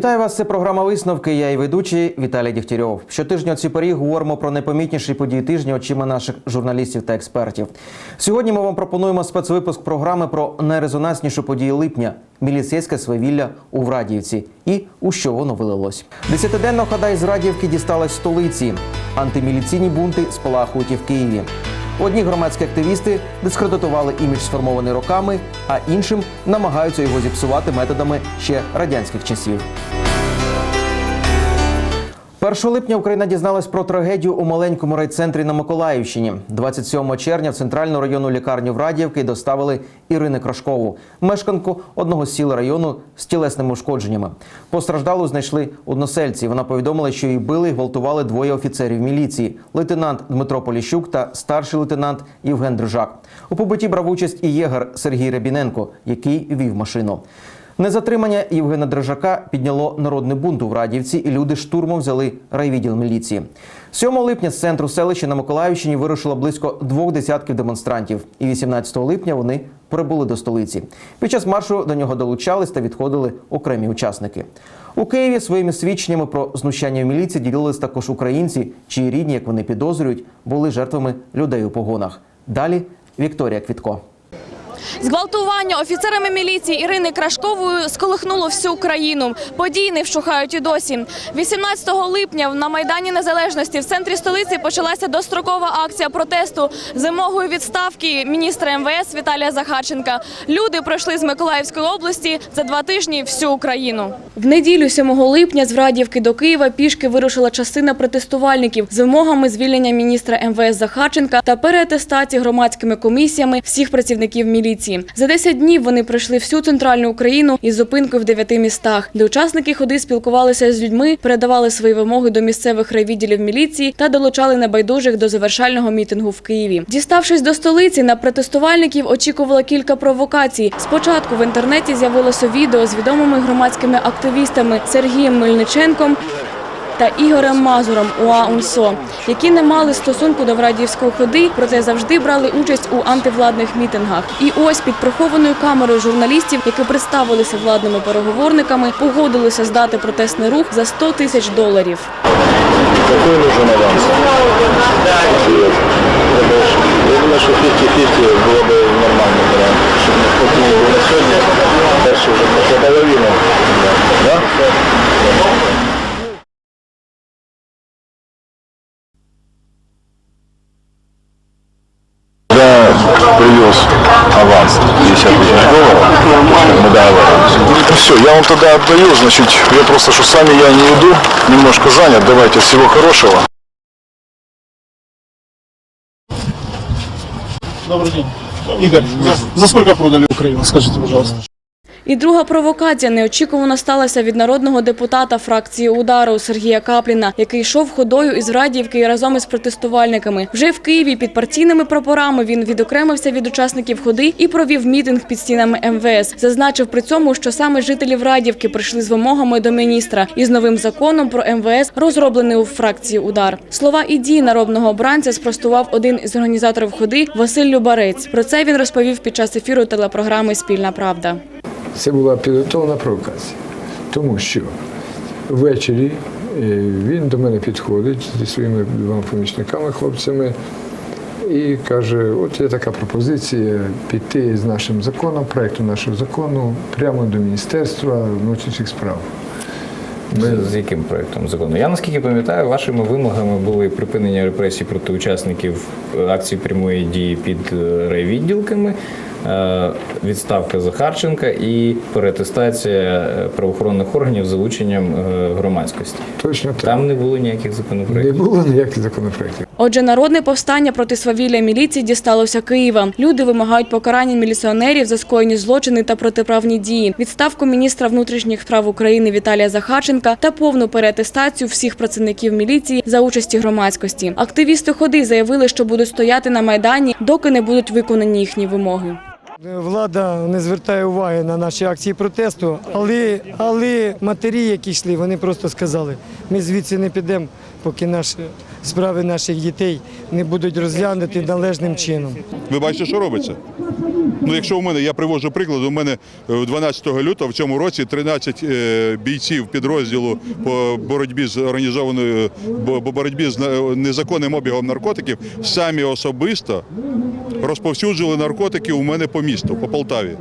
Вітаю вас. Це програма висновки. Я і ведучий Віталій Дігтярьов. Щотижня у порі говоримо про найпомітніші події тижня очима наших журналістів та експертів. Сьогодні ми вам пропонуємо спецвипуск програми про найрезонансніші події липня міліцейське свавілля у Врадіївці і у що воно вилилось. Десятиденно хода із Радіївки дісталась столиці. Антиміліційні бунти спалахують і в Києві. Одні громадські активісти дискредитували імідж, сформований роками, а іншим намагаються його зіпсувати методами ще радянських часів. 1 липня Україна дізналась про трагедію у маленькому райцентрі на Миколаївщині. 27 червня в центральну районну лікарню Врадіївки доставили Ірини Крашкову, мешканку одного з сіл району з тілесними ушкодженнями. Постраждалу знайшли односельці. Вона повідомила, що її били і гвалтували двоє офіцерів міліції: лейтенант Дмитро Поліщук та старший лейтенант Євген Дрижак. У побитті брав участь і єгер Сергій Рябіненко, який вів машину. Незатримання Євгена Дрижака підняло народний бунт у Врадівці, і люди штурмом взяли райвідділ міліції. 7 липня з центру селища на Миколаївщині вирушило близько двох десятків демонстрантів. І 18 липня вони прибули до столиці. Під час маршу до нього долучались та відходили окремі учасники. У Києві своїми свідченнями про знущання в міліції ділились також українці, чиї рідні, як вони підозрюють, були жертвами людей у погонах. Далі Вікторія Квітко. Зґвалтування офіцерами міліції Ірини Крашковою сколихнуло всю країну. Події не вщухають і досі. 18 липня на Майдані Незалежності в центрі столиці почалася дострокова акція протесту з вимогою відставки міністра МВС Віталія Захарченка. Люди пройшли з Миколаївської області за два тижні всю Україну. В неділю 7 липня з Врадівки до Києва пішки вирушила частина протестувальників з вимогами звільнення міністра МВС Захарченка та переатестації громадськими комісіями всіх працівників міліції. За 10 днів вони пройшли всю центральну Україну із зупинкою в дев'яти містах, де учасники ходи спілкувалися з людьми, передавали свої вимоги до місцевих райвідділів міліції та долучали небайдужих до завершального мітингу в Києві. Діставшись до столиці, на протестувальників очікувало кілька провокацій. Спочатку в інтернеті з'явилося відео з відомими громадськими активістами Сергієм Мельниченком та Ігорем Мазуром УА УНСО, які не мали стосунку до Врадіївської ходи, проте завжди брали участь у антивладних мітингах. І ось під прихованою камерою журналістів, які представилися владними переговорниками, погодилися здати протестний рух за 100 тисяч доларів. Какой нужен аванс? Привет. Я думаю, что 50-50 было бы нормальный вариант. Чтобы не хватило бы на сегодня, дальше уже по половину. Да? Я Привез аванс 50 тысяч долларов, мы договаривались. Ну все, я вам тогда отдаю, значит, я просто, что сами я не иду, немножко занят, давайте, всего хорошего. Добрый день. Игорь, за, за сколько продали Украину, скажите, пожалуйста? І друга провокація неочікувано сталася від народного депутата фракції удару Сергія Капліна, який йшов ходою із Радіївки разом із протестувальниками. Вже в Києві під партійними прапорами він відокремився від учасників ходи і провів мітинг під стінами МВС. Зазначив при цьому, що саме жителі Радівки прийшли з вимогами до міністра із новим законом про МВС, розроблений у фракції удар. Слова і дії народного обранця спростував один із організаторів ходи Василь Любарець. Про це він розповів під час ефіру телепрограми Спільна Правда. Це була підготовлена провокація, тому що ввечері е, він до мене підходить зі своїми двома помічниками, хлопцями, і каже: от є така пропозиція піти з нашим законом, проєктом нашого закону прямо до Міністерства внутрішніх справ. Ми З яким проєктом закону? Я наскільки пам'ятаю, вашими вимогами були припинення репресій проти учасників е, акції прямої дії під е, райвідділками, відставка Захарченка і переатестація е, правоохоронних органів з залученням е, громадськості. точно так. Там не було ніяких Не було ніяких законопроєктів. Отже, народне повстання проти свавілля міліції дісталося Києва. Люди вимагають покарання міліціонерів за скоєні злочини та протиправні дії, відставку міністра внутрішніх справ України Віталія Захарченка та повну переатестацію всіх працівників міліції за участі громадськості. Активісти ходи заявили, що будуть стояти на майдані, доки не будуть виконані їхні вимоги. Влада не звертає уваги на наші акції протесту, але, але матері, які йшли, вони просто сказали, ми звідси не підемо, поки наш справи наших дітей не будуть розглянуті належним чином. Ви бачите, що робиться? Ну, якщо у мене, я привожу приклад, у мене е, 12 лютого в цьому році 13 е, бійців підрозділу по боротьбі з організованою бо боротьбі з незаконним обігом наркотиків самі особисто розповсюджували наркотики у мене по місту, по Полтаві.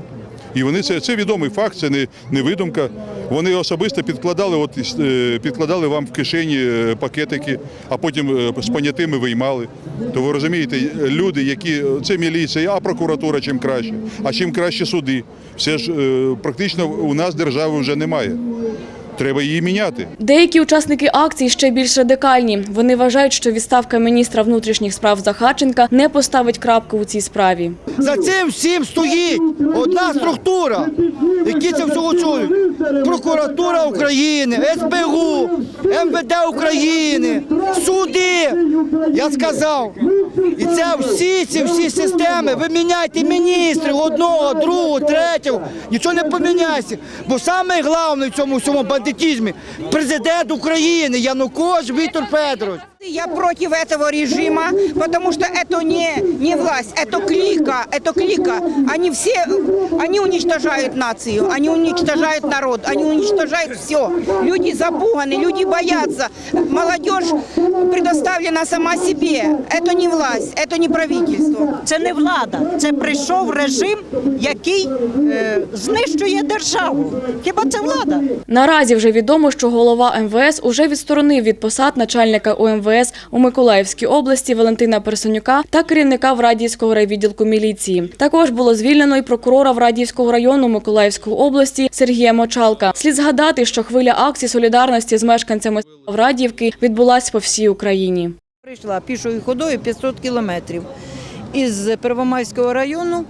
І вони це, це відомий факт, це не, не видумка. Вони особисто підкладали, от, е, підкладали вам в кишені е, пакетики, а потім е, з понятими виймали. То ви розумієте, люди, які це міліція, а прокуратура чим краще, а чим краще суди. Все ж практично у нас держави вже немає. Треба її міняти. Деякі учасники акції ще більш радикальні. Вони вважають, що відставка міністра внутрішніх справ Захарченка не поставить крапку у цій справі. За цим всім стоїть одна структура, які це всього чують. Прокуратура України, СБУ, МВД України, суди. Я сказав. І це всі ці всі системи. Ви міняйте міністрів одного, другого, третього. Нічого не поміняється. Бо саме головне в цьому всьому бандитизмі президент України Янукович Віктор Федорович. Я против этого режима, потому что это не, не власть, это клика, это клика. Они все, они уничтожают нацию, они уничтожают народ, они уничтожают все. Люди запуганы, люди боятся. Молодежь предоставлена сама себе. Это не власть, это не правительство. Це не влада, це прийшов режим, який е, знищує державу. Хіба це влада? Наразі вже відомо, що голова МВС уже відсторонив від посад начальника УМВС у Миколаївській області Валентина Персонюка та керівника Врадіївського райвідділку міліції. Також було звільнено і прокурора Врадіївського району Миколаївської області Сергія Мочалка. Слід згадати, що хвиля акцій солідарності з мешканцями Врадіївки відбулась по всій Україні. Прийшла пішою ходою 500 кілометрів із Первомайського району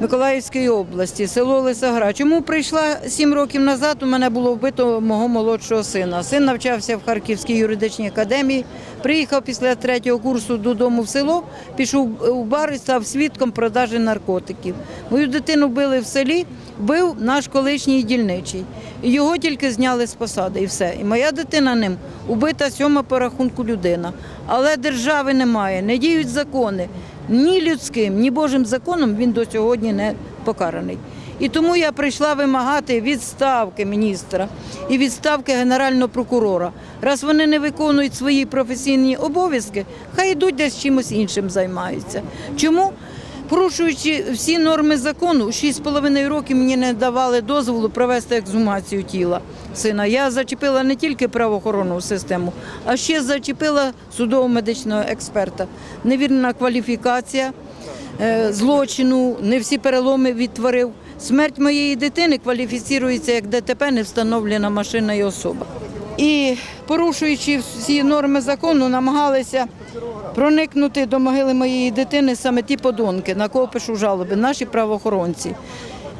Миколаївської області, село Лисогра. Чому прийшла сім років назад? У мене було вбито мого молодшого сина. Син навчався в Харківській юридичній академії. Приїхав після третього курсу додому в село, пішов у бар і став свідком продажі наркотиків. Мою дитину били в селі, бив наш колишній дільничий. Його тільки зняли з посади, і все. І моя дитина ним убита сьома по рахунку людина. Але держави немає, не діють закони. Ні людським, ні Божим законом він до сьогодні не покараний. І тому я прийшла вимагати відставки міністра і відставки генерального прокурора. Раз вони не виконують свої професійні обов'язки, хай йдуть десь чимось іншим займаються. Чому? Порушуючи всі норми закону, 6,5 років мені не давали дозволу провести ексгумацію тіла сина. Я зачепила не тільки правоохоронну систему, а ще зачепила судово-медичного експерта. Невірна кваліфікація е, злочину, не всі переломи відтворив. Смерть моєї дитини кваліфіцірується як ДТП, не встановлена машина і особа. І порушуючи всі норми закону, намагалися проникнути до могили моєї дитини саме ті подонки, на кого пишу жалоби, наші правоохоронці.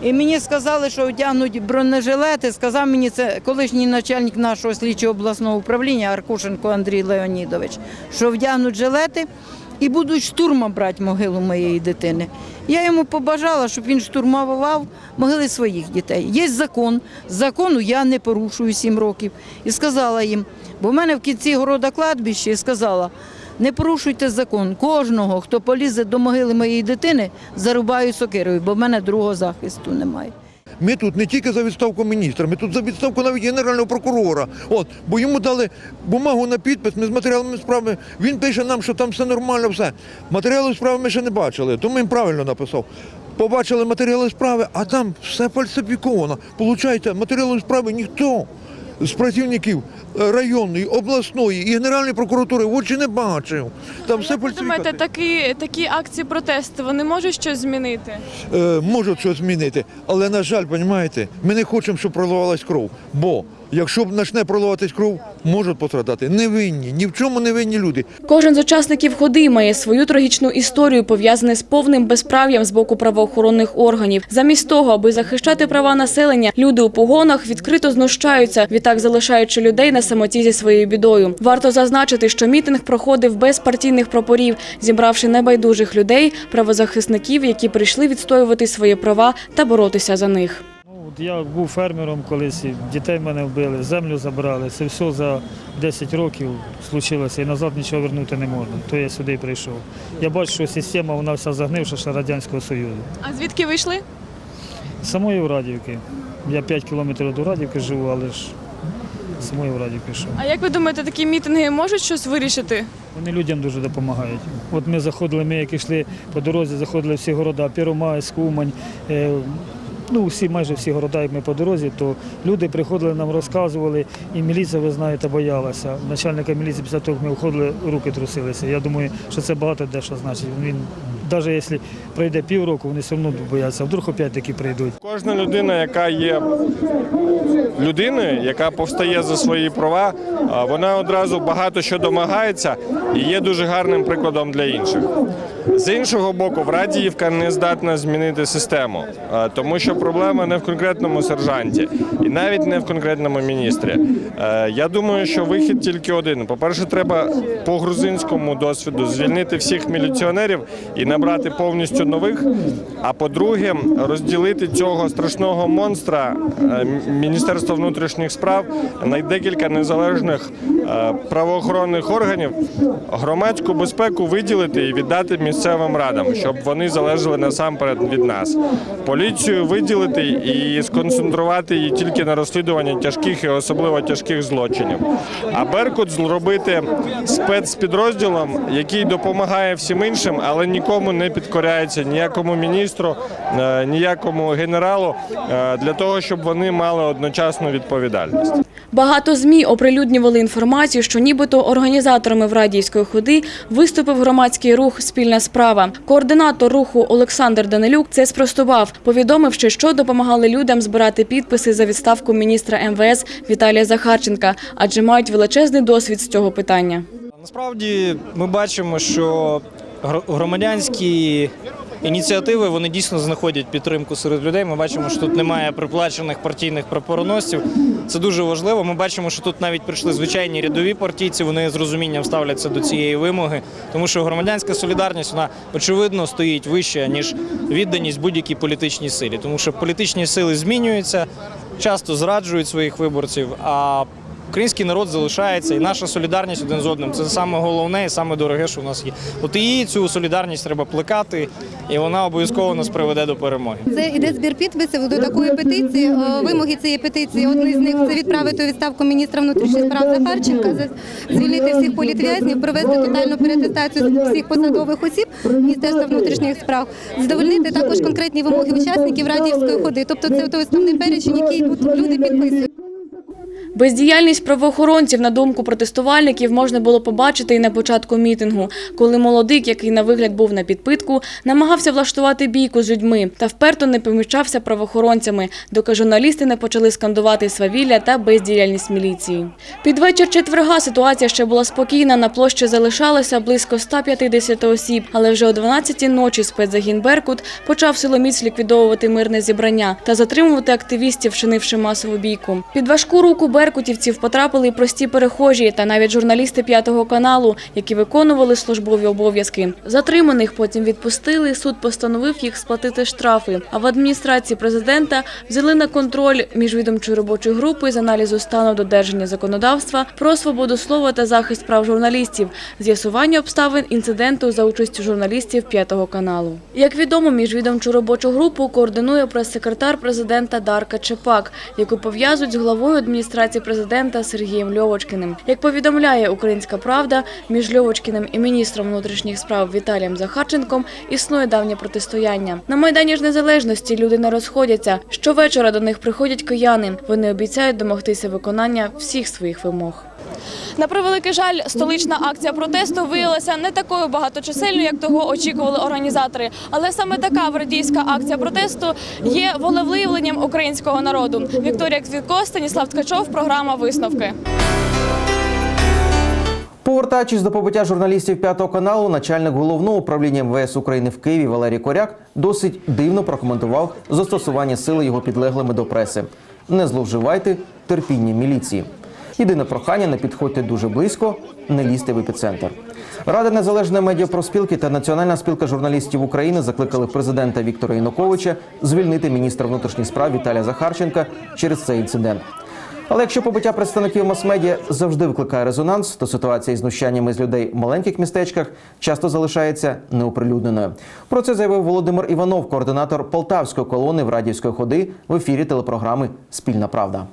І мені сказали, що одягнуть бронежилети. Сказав мені це колишній начальник нашого слідчого обласного управління Аркушенко Андрій Леонідович, що вдягнуть жилети і будуть штурмом брати могилу моєї дитини. Я йому побажала, щоб він штурмував могили своїх дітей. Є закон, закону я не порушую сім років. І сказала їм, бо в мене в кінці города кладбище і сказала. Не порушуйте закон. Кожного, хто полізе до могили моєї дитини, зарубаю сокирою, бо в мене другого захисту немає. Ми тут не тільки за відставку міністра, ми тут за відставку навіть генерального прокурора. От, бо йому дали бумагу на підпис, ми з матеріалами справи. Він пише нам, що там все нормально, все. Матеріали справи ми ще не бачили, тому він правильно написав. Побачили матеріали справи, а там все фальсифіковано. Получається, матеріали справи ніхто з працівників е, районної, обласної і Генеральної прокуратури в очі не бачив. Там все Думаєте, фальсифікація. такі, такі акції протесту вони можуть щось змінити? е, можуть щось змінити. Але, на жаль, розумієте, ми не хочемо, щоб проливалась кров. Бо якщо почне проливатись кров, можуть пострадати невинні, ні в чому не винні люди. Кожен з учасників ходи має свою трагічну історію, пов'язану з повним безправ'ям з боку правоохоронних органів. Замість того, аби захищати права населення, люди у погонах відкрито знущаються, відтак залишаючи людей на самоті зі своєю бідою. Варто зазначити, що мітинг проходив без партійних прапорів, зібравши небайдужих людей, правозахисників, які прийшли відстоювати свої права та боротися за них. Я був фермером колись, і дітей мене вбили, землю забрали. Це все за 10 років случилося і назад нічого вернути не можна. То я сюди прийшов. Я бачу, що система вона вся загнивша ще Радянського Союзу. А звідки ви йшли? З Самої Урадівки. Я 5 кілометрів до Урадівки живу, але ж з самої Урадівки йшов. А як ви думаєте, такі мітинги можуть щось вирішити? Вони людям дуже допомагають. От ми заходили, ми як йшли по дорозі, заходили всі города, Первомайськ, Умань, е, ну всі, майже всі города, як ми по дорозі, то люди приходили, нам розказували, і міліція, ви знаєте, боялася. Начальника міліції після того, як ми виходили, руки трусилися. Я думаю, що це багато дещо значить. Він, навіть якщо пройде півроку, вони все одно бояться, а вдруг опять таки прийдуть. Кожна людина, яка є людиною, яка повстає за свої права, вона одразу багато що домагається і є дуже гарним прикладом для інших. З іншого боку, Врадіївка не здатна змінити систему, тому що проблема не в конкретному сержанті і навіть не в конкретному міністрі. Я думаю, що вихід тільки один. По-перше, треба по грузинському досвіду звільнити всіх міліціонерів і набрати повністю нових. А по-друге, розділити цього страшного монстра е, Міністерства внутрішніх справ на декілька незалежних е, правоохоронних органів, громадську безпеку виділити і віддати місцевим радам, щоб вони залежали насамперед від нас. Поліцію виділити і сконцентрувати її тільки на розслідуванні тяжких і особливо тяжких злочинів. А Беркут зробити спецпідрозділом, який допомагає всім іншим, але нікому не підкоряється ніякому міністру, е, ніякому генералу, е, для того, щоб вони мали одночасну відповідальність. Багато ЗМІ оприлюднювали інформацію, що нібито організаторами Врадіївської ходи виступив громадський рух Спільна справа. Координатор руху Олександр Данилюк це спростував, повідомивши, що допомагали людям збирати підписи за відставку міністра МВС Віталія Захарченка, адже мають величезний досвід з цього питання. Насправді ми бачимо, що громадянські ініціативи вони дійсно знаходять підтримку серед людей. Ми бачимо, що тут немає приплачених партійних прапороносців. Це дуже важливо. Ми бачимо, що тут навіть прийшли звичайні рядові партійці. Вони з розумінням ставляться до цієї вимоги, тому що громадянська солідарність вона очевидно стоїть вище ніж відданість будь-якій політичній силі, тому що політичні сили змінюються, часто зраджують своїх виборців. А Український народ залишається, і наша солідарність один з одним це саме головне і саме дороге, що в нас є. От її цю солідарність треба плекати, і вона обов'язково нас приведе до перемоги. Це іде збір підписів до такої петиції. Е, Вимоги цієї петиції одні з них це відправити у відставку міністра внутрішніх справ Захарченка, за- звільнити всіх політв'язнів, провести тотальну перетестацію всіх посадових осіб Міністерства внутрішніх справ, задовольнити також конкретні вимоги учасників радіївської ходи. Тобто це той основний перечень, який тут люди підписують. Бездіяльність правоохоронців, на думку протестувальників, можна було побачити і на початку мітингу, коли молодик, який на вигляд був на підпитку, намагався влаштувати бійку з людьми та вперто не помічався правоохоронцями, доки журналісти не почали скандувати свавілля та бездіяльність міліції. Під вечір четверга ситуація ще була спокійна. На площі залишалося близько 150 осіб, але вже о 12-й ночі спецзагін Беркут почав силоміць ліквідовувати мирне зібрання та затримувати активістів, вчинивши масову бійку. Під важку руку беркутівців потрапили і прості перехожі та навіть журналісти п'ятого каналу, які виконували службові обов'язки. Затриманих потім відпустили. Суд постановив їх сплатити штрафи. А в адміністрації президента взяли на контроль міжвідомчої робочої групи з аналізу стану додержання законодавства про свободу слова та захист прав журналістів, з'ясування обставин інциденту за участю журналістів п'ятого каналу. Як відомо, міжвідомчу робочу групу координує прес-секретар президента Дарка Чепак, яку пов'язують з главою адміністрації президента Сергієм Льовочкиним. Як повідомляє Українська Правда, між Льовочкиним і міністром внутрішніх справ Віталієм Захарченком існує давнє протистояння. На майдані ж незалежності люди не розходяться. Щовечора до них приходять кияни. Вони обіцяють домогтися виконання всіх своїх вимог. На превеликий жаль, столична акція протесту виявилася не такою багаточисельною, як того очікували організатори. Але саме така врадійська акція протесту є волевиявленням українського народу. Вікторія Квітко, Станіслав Ткачов, програма Висновки. Повертаючись до побиття журналістів п'ятого каналу, начальник головного управління МВС України в Києві Валерій Коряк досить дивно прокоментував застосування сили його підлеглими до преси. Не зловживайте терпіння міліції. Єдине прохання не підходьте дуже близько, не лізьте в епіцентр. Рада незалежної медіапроспілки та Національна спілка журналістів України закликали президента Віктора Януковича звільнити міністра внутрішніх справ Віталія Захарченка через цей інцидент. Але якщо побиття представників мас-медіа завжди викликає резонанс, то ситуація із знущаннями з людей в маленьких містечках часто залишається неоприлюдненою. Про це заявив Володимир Іванов, координатор полтавської колони в радівської ходи в ефірі телепрограми Спільна Правда.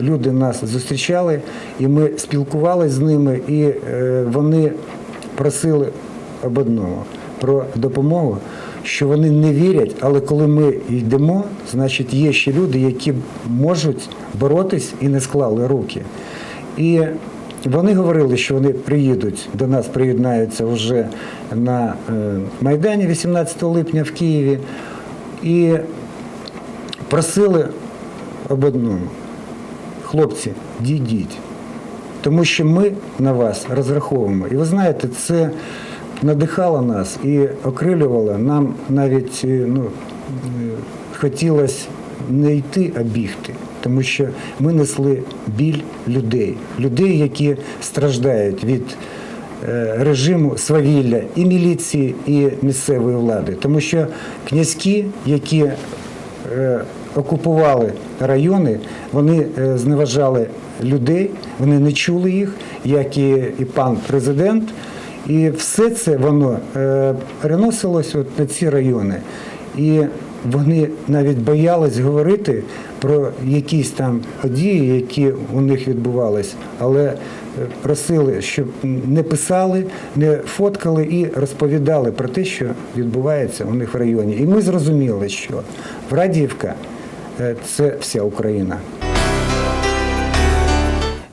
Люди нас зустрічали, і ми спілкувалися з ними, і е, вони просили об одному про допомогу, що вони не вірять, але коли ми йдемо, значить є ще люди, які можуть боротись і не склали руки. І вони говорили, що вони приїдуть до нас, приєднаються вже на е, Майдані 18 липня в Києві. І просили об одному. Хлопці, дійдіть. Тому що ми на вас розраховуємо. І ви знаєте, це надихало нас і окрилювало. Нам навіть е, ну, е, хотілося не йти, а бігти. Тому що ми несли біль людей, людей, які страждають від е, режиму свавілля і міліції, і місцевої влади. Тому що князькі, які окупували райони, вони е, зневажали людей, вони не чули їх, як і, і пан президент. І все це воно е, переносилось от на ці райони. І вони навіть боялись говорити про якісь там події, які у них відбувались, але е, просили, щоб не писали, не фоткали і розповідали про те, що відбувається у них в районі. І ми зрозуміли, що Врадіївка е, це вся Україна.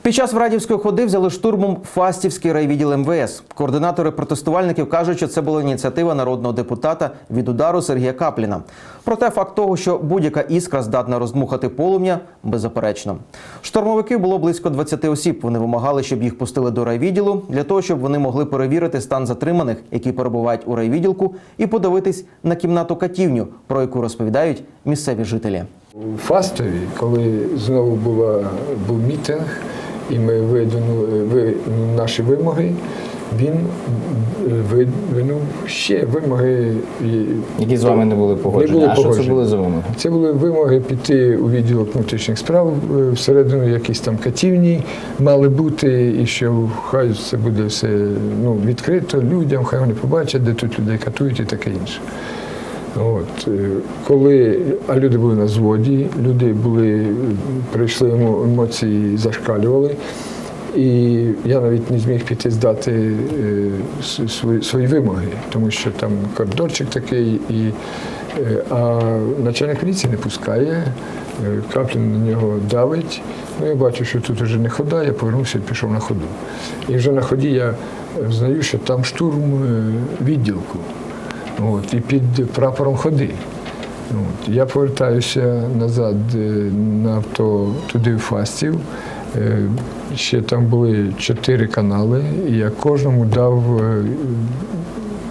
Під час Врадівської ходи взяли штурмом Фастівський райвідділ МВС. Координатори протестувальників кажуть, що це була ініціатива народного депутата від удару Сергія Капліна. Проте факт того, що будь-яка іскра здатна роздмухати полум'я, беззаперечно. Штурмовиків було близько 20 осіб. Вони вимагали, щоб їх пустили до райвідділу для того, щоб вони могли перевірити стан затриманих, які перебувають у райвідділку, і подивитись на кімнату катівню, про яку розповідають місцеві жителі. У Фастові, коли знову була, був мітинг, і ми видвинули наші вимоги, він видвинув ще вимоги. Які з вами не були погоджені. А що це були за вимоги? Це були вимоги піти у відділок внутрішніх справ е, всередину якісь там катівні мали бути, і що хай це буде все ну, відкрито людям, хай вони побачать, де тут людей катують і таке інше. От, е, коли, а люди були на зводі, люди були, прийшли емо- емоції, зашкалювали. І я навіть не зміг піти здати е, свої, свої вимоги, тому що там коридорчик такий, і, е, а начальник поліції не пускає, Каплін на нього давить. Ну, я бачу, що тут вже не хода, я повернувся і пішов на ходу. І вже на ході я знаю, що там штурм відділку. От, і під прапором ходи. От, я повертаюся назад е, на авто туди в Фастів. Е, Ще там були чотири канали, і я кожному дав, е,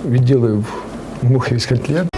відділив мухи котлет.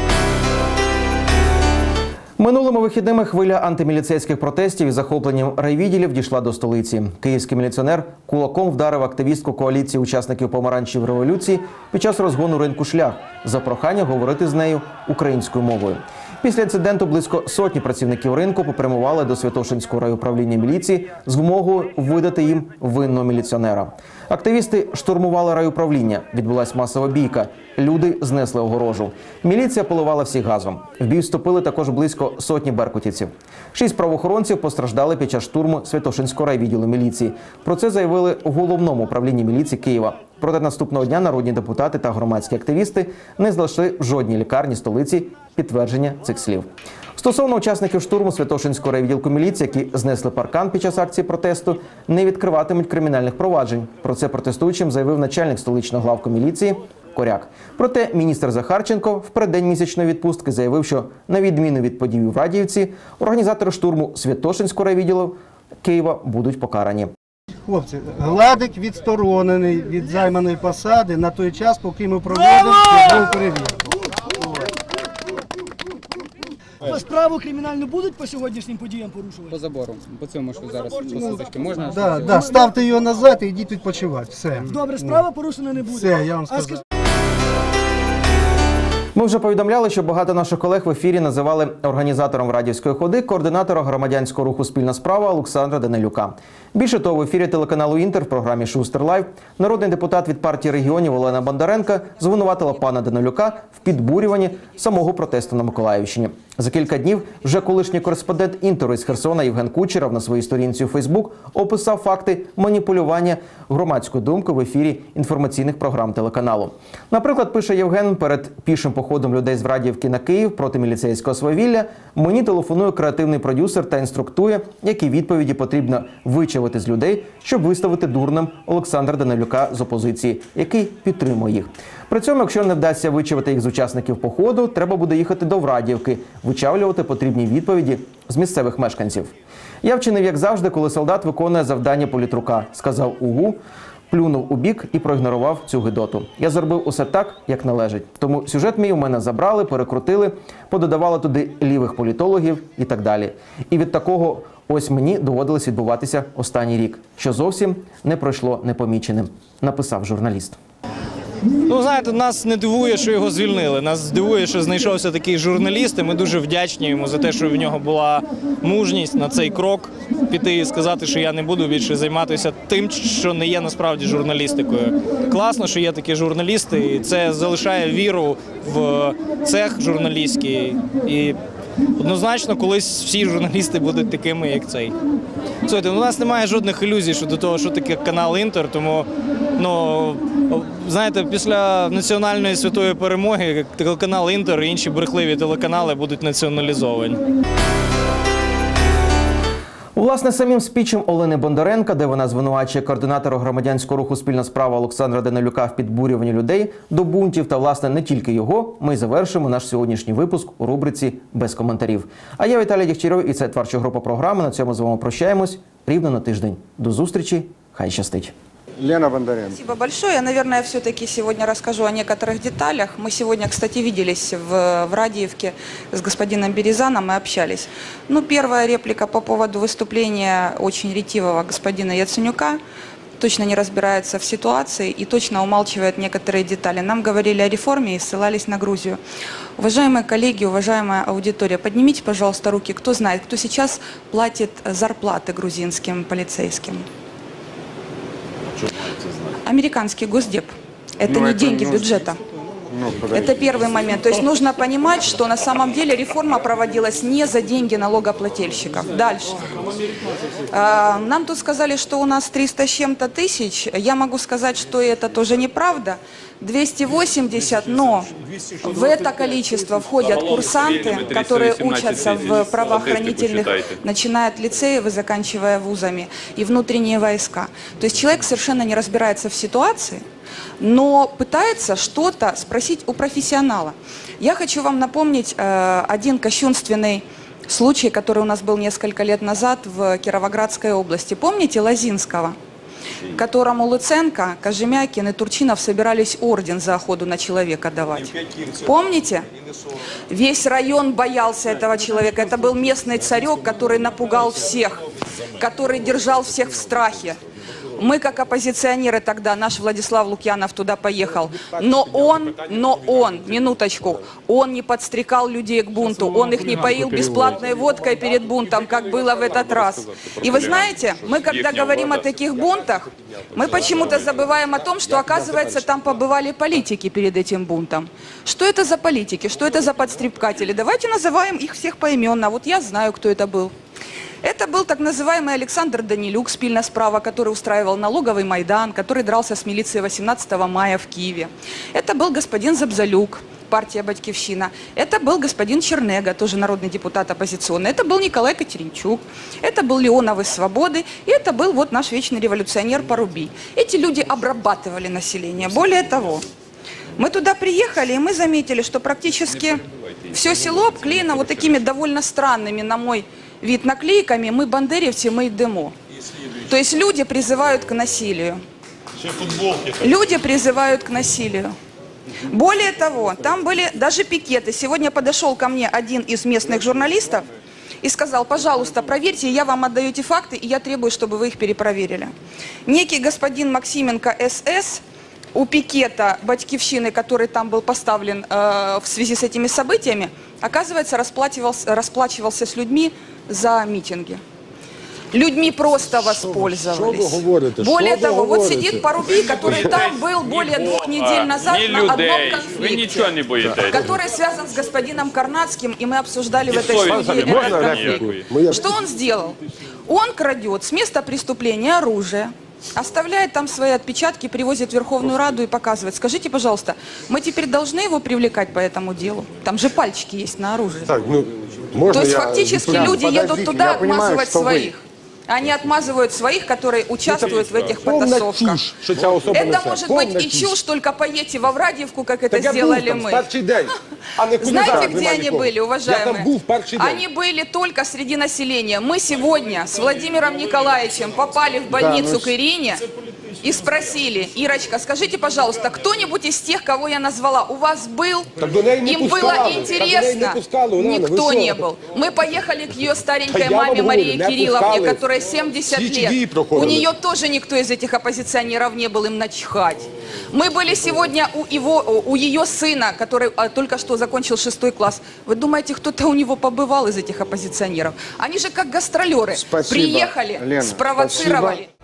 Минулими вихідними хвиля антиміліцейських протестів із захопленням райвідділів дійшла до столиці. Київський міліціонер кулаком вдарив активістку коаліції учасників помаранчів революції під час розгону ринку шлях за прохання говорити з нею українською мовою. Після інциденту близько сотні працівників ринку попрямували до Святошинського райуправління міліції з вимогою видати їм винного міліціонера. Активісти штурмували райуправління. Відбулась масова бійка. Люди знесли огорожу. Міліція поливала всіх газом. В бій вступили також близько сотні беркутівців. Шість правоохоронців постраждали під час штурму Святошинського райвідділу міліції. Про це заявили у головному управлінні міліції Києва. Проте наступного дня народні депутати та громадські активісти не знайшли в жодній лікарні столиці підтвердження цих слів. Стосовно учасників штурму Святошинського райвідділку міліції, які знесли паркан під час акції протесту, не відкриватимуть кримінальних проваджень. Про це протестуючим заявив начальник столичного главку міліції Коряк. Проте міністр Захарченко в переддень місячної відпустки заявив, що на відміну від подій у Радіївці, організатори штурму Святошинського райвідділу Києва будуть покарані. Хлопці, Гладик відсторонений від займаної посади на той час, поки ми проводимо перевірку. Справу кримінальну будуть по сьогоднішнім подіям порушувати? По забору. По цьому, що зараз посадочки можна. Да, да, ставте його назад і йдіть відпочивати. Все. Добре, справа порушена не буде. Все, я вам А сказав. скажіть, Ми вже повідомляли, що багато наших колег в ефірі називали організатором радівської ходи координатора громадянського руху Спільна справа Олександра Данилюка. Більше того, в ефірі телеканалу Інтер в програмі Шустер Лайв народний депутат від партії регіонів Олена Бондаренка звинуватила пана Данилюка в підбурюванні самого протесту на Миколаївщині. За кілька днів вже колишній кореспондент Інтеру із Херсона Євген Кучеров на своїй сторінці у Фейсбук описав факти маніпулювання громадською думкою в ефірі інформаційних програм телеканалу. Наприклад, пише Євген перед пішим походом людей з Врадівки на Київ проти міліцейського свавілля. Мені телефонує креативний продюсер та інструктує, які відповіді потрібно вичавити з людей, щоб виставити дурним Олександра Данилюка з опозиції, який підтримує їх. При цьому, якщо не вдасться вичавити їх з учасників походу, треба буде їхати до Врадівки, вичавлювати потрібні відповіді з місцевих мешканців. Я вчинив, як завжди, коли солдат виконує завдання політрука, сказав Угу. Плюнув у бік і проігнорував цю гидоту. Я зробив усе так, як належить. Тому сюжет мій у мене забрали, перекрутили, пододавали туди лівих політологів і так далі. І від такого ось мені доводилось відбуватися останній рік, що зовсім не пройшло непоміченим, написав журналіст. Ну, знаєте, нас не дивує, що його звільнили. Нас дивує, що знайшовся такий журналіст, і ми дуже вдячні йому за те, що в нього була мужність на цей крок піти і сказати, що я не буду більше займатися тим, що не є насправді журналістикою. Класно, що є такі журналісти, і це залишає віру в цех журналістський. І однозначно, колись всі журналісти будуть такими, як цей. Слухайте, у нас немає жодних ілюзій щодо того, що таке канал Інтер, тому ну знаєте, після національної святої перемоги телеканал Інтер і інші брехливі телеканали будуть націоналізовані. Власне, самим спічем Олени Бондаренка, де вона звинувачує координатора громадянського руху Спільна справа Олександра Данилюка в підбурюванні людей до бунтів та власне не тільки його. Ми завершимо наш сьогоднішній випуск у рубриці без коментарів. А я Віталій Дігтярьов і це творча група програми. На цьому з вами прощаємось рівно на тиждень. До зустрічі. Хай щастить. Лена Бондаренко. Спасибо большое. Я, наверное, все-таки сегодня расскажу о некоторых деталях. Мы сегодня, кстати, виделись в, в Радиевке с господином Березаном и общались. Ну, первая реплика по поводу выступления очень ретивого господина Яценюка точно не разбирается в ситуации и точно умалчивает некоторые детали. Нам говорили о реформе и ссылались на Грузию. Уважаемые коллеги, уважаемая аудитория, поднимите, пожалуйста, руки, кто знает, кто сейчас платит зарплаты грузинским полицейским. Американский госдеп. Это Ну, не это, деньги ну, бюджета. Ну, Это первый момент. То есть нужно понимать, что на самом деле реформа проводилась не за деньги налогоплательщиков. Дальше. А, Нам тут сказали, что у нас 300 с чем-то тысяч. Я могу сказать, что это тоже неправда. 280, но в это количество входят курсанты, которые учатся в правоохранительных, начиная от лицеев и заканчивая вузами, и внутренние войска. То есть человек совершенно не разбирается в ситуации, но пытается что-то спросить у профессионала. Я хочу вам напомнить э, один кощунственный случай, который у нас был несколько лет назад в Кировоградской области. Помните Лозинского? которому Луценко, Кожемякин и Турчинов собирались орден за охоту на человека давать. Помните? Весь район боялся этого человека. Это был местный царек, который напугал всех, который держал всех в страхе. Мы, как оппозиционеры тогда, наш Владислав Лукьянов туда поехал. Но он, но он, минуточку, он не подстрекал людей к бунту, он их не поил бесплатной водкой перед бунтом, как было в этот раз. И вы знаете, мы, когда говорим о таких бунтах, мы почему-то забываем о том, что, оказывается, там побывали политики перед этим бунтом. Что это за политики, что это за подстрекатели? Давайте называем их всех поименно. Вот я знаю, кто это был. Это был так называемый Александр Данилюк, спильно справа, который устраивал налоговый Майдан, который дрался с милицией 18 мая в Киеве. Это был господин Забзалюк, партия «Батькивщина». Это был господин Чернега, тоже народный депутат оппозиционный. Это был Николай Катеринчук. Это был Леонов из «Свободы». И это был вот наш вечный революционер Поруби. Эти люди обрабатывали население. Более того, мы туда приехали, и мы заметили, что практически все село обклеено вот такими довольно странными, на мой вид, наклейками «Мы бандеревцы, мы йдемо». То есть люди призывают к насилию. Люди призывают к насилию. Более того, там были даже пикеты. Сегодня подошел ко мне один из местных журналистов и сказал, пожалуйста, проверьте, я вам отдаю эти факты, и я требую, чтобы вы их перепроверили. Некий господин Максименко СС у пикета Батькивщины, который там был поставлен э, в связи с этими событиями, оказывается, расплачивался, расплачивался с людьми за митинги. Людьми просто воспользовались. Що ви говорите? Более Що ви того, вот говорите? сидит Парубий, который там был более двух недель назад Ні на одном людей. Ви конфликте нічого не боїтесь. который связан с господином Карнацким, и мы обсуждали в этой совести студии не этот можна конфликт. ніякої? Что он сделал? Он крадет с места преступления оружие, оставляет там свои отпечатки, привозит в Верховную Раду и показывает. Скажите, пожалуйста, мы теперь должны его привлекать по этому делу? Там же пальчики есть на оружии. Так, ну, можно То есть я фактически відповім? люди едут Подождите, туда я понимаю, отмазывать что вы- своих. Они отмазывают своих, которые участвуют в этих Повна потасовках. чушь, що ця особа Это несе. может Повна быть и чушь, только поедьте во Врадиевку, как это Так я був сделали там в мы. перший день, а не коли Знаете, зараз где нема они нікого. были, уважаемые? Я там був перший день. Они были только среди населения. Мы сегодня с Владимиром Николаевичем попали в больницу ну к Ирине и спросили, Ирочка, скажите, пожалуйста, кто-нибудь из тех, кого я назвала, у вас был? Так до неї не Им пускали. было Так до неї не интересно. пускали, Улана, ви Никто що? не был. Мы поехали к ее старенькой Да я вам маме говорю, Марии не Кирилловне, пускали. которой 70 Всі ті дії лет. У проходили. нее тоже никто из этих оппозиционеров не был, им начхать. Мы были сегодня у, его, у ее сына, который а, только что закончил шестой класс. Вы думаете, кто-то у него побывал из этих оппозиционеров? Они же как гастролеры. Спасибо, Приехали, Лена, спровоцировали. спасибо.